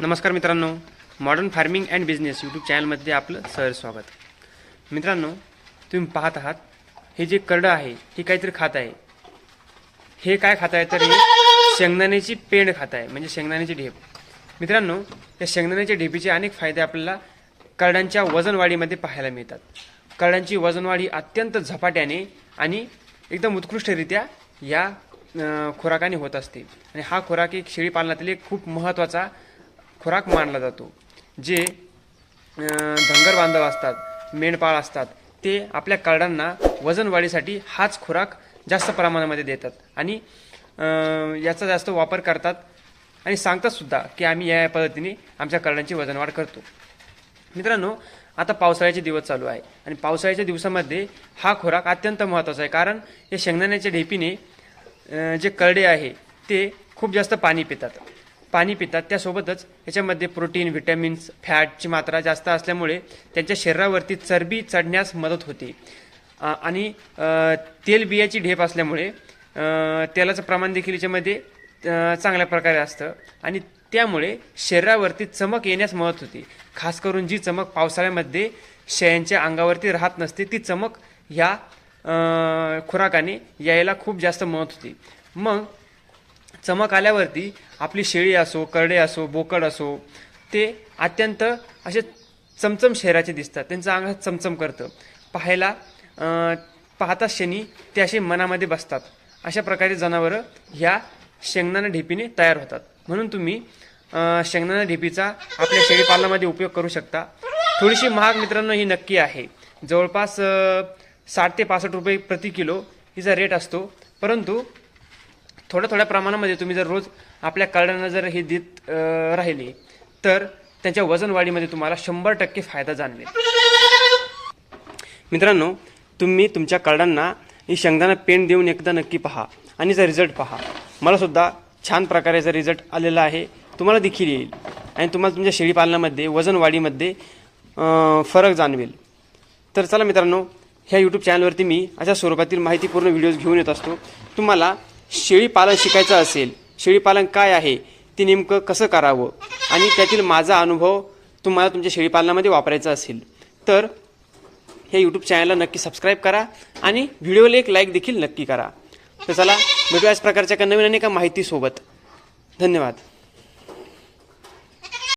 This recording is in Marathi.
नमस्कार मित्रांनो modern farming and business YouTube चॅनलमध्ये आपलं सर स्वागत. मित्रांनो तुम्ही पाहत आहात हे जे करडं आहे हे काहीतरी खात आहे. हे काय खात आहे तर हे शेंगदाण्याची पेंड खात आहे म्हणजे शेंगदाण्याची ढेप. मित्रांनो या शेंगदाण्याच्या ढेपीचे अनेक फायदे आपल्याला करडांच्या वजनवाढीमध्ये पाहायला मिळतात. करडांची वजनवाढी अत्यंत झपाट्याने आणि एकदम उत्कृष्टरित्या या खुराकाने खोराकाने होत असते. आणि हा खोराक एक शेळी पालनातील एक खूप महत्त्वाचा खोराक मानला जातो. जे अं, धनगर बांधव असतात मेंढपाळ असतात ते आपल्या करडांना वजनवाढीसाठी हाच खुराक जास्त प्रमाणामध्ये देतात. आणि याचा जास्त वापर करतात आणि सांगतातसुद्धा की आम्ही या पद्धतीने आमच्या करडांची वजनवाढ करतो. मित्रांनो आता पावसाळ्याचे दिवस चालू आहे आणि पावसाळ्याच्या दिवसामध्ये हा खुराक अत्यंत महत्त्वाचा आहे. कारण या शेंगदाण्याच्या ढेपीने जे करडे आहे ते खूप जास्त पाणी पितात. पाणी पितात. त्यासोबतच याच्यामध्ये प्रोटीन व्हिटॅमिन्स फॅटची मात्रा जास्त असल्यामुळे त्यांच्या शरीरावरती चरबी चढण्यास मदत होते. आणि तेलबियाची ढेप असल्यामुळे तेलाचं प्रमाण देखील याच्यामध्ये चांगल्या प्रकारे असतं. आणि त्यामुळे शरीरावरती चमक येण्यास मदत होते. खास करून जी चमक पावसाळ्यामध्ये शेळ्यांच्या अंगावरती राहत नसते ती चमक ह्या खुराकाने यायला खूप जास्त मदत होते. मग चमक आल्यावरती आपली शेळी असो करडे असो बोकड असो ते अत्यंत असे चमचम शहराचे दिसतात. त्यांचं अंग चमचम करतं. पाहायला पाहता शनी ते असे मनामध्ये बसतात. अशा प्रकारे जनावरं ह्या शेंगदाणा ढेपीने तयार होतात. म्हणून तुम्ही शेंगदाणा ढेपीचा आपल्या शेळीपालनामध्ये उपयोग करू शकता. थोडीशी महाग मित्रांनो ही नक्की आहे. जवळपास साठ ते पासष्ट रुपये प्रति किलो हिचा रेट असतो. परंतु थोड्या थोड्या प्रमाणामध्ये तुम्ही जर रोज आपल्या कार्डांना जर हे देत राहिले तर त्यांच्या वजनवाढीमध्ये तुम्हाला शंभर टक्के फायदा जाणवेल. मित्रांनो तुम्ही तुमच्या कार्डांना ही शेंगदाणा पेंट देऊन एकदा नक्की पहा आणि जर रिझल्ट पहा. मला सुद्धा छान प्रकारे याचा रिझल्ट आलेला आहे तुम्हाला देखील येईल आणि तुम्हाला तुमच्या शेळीपालनामध्ये वजनवाढीमध्ये फरक जाणवेल. तर चला मित्रांनो ह्या यूट्यूब चॅनलवरती मी अशा स्वरूपातील माहितीपूर्ण व्हिडिओज घेऊन येत असतो. तुम्हाला शेळीपालन शिकायचं असेल शेळीपालन काय आहे ते नेमकं कसं करावं? आणि त्यातील माझा अनुभव तुम्हाला तुमच्या शेळीपालनामध्ये वापरायचा असेल. तर हे यूट्यूब चॅनलला नक्की सबस्क्राईब करा आणि व्हिडिओला एक लाईक देखील नक्की करा. तर चला भेटू याच प्रकारच्या नवीन अनेका माहितीसोबत. धन्यवाद.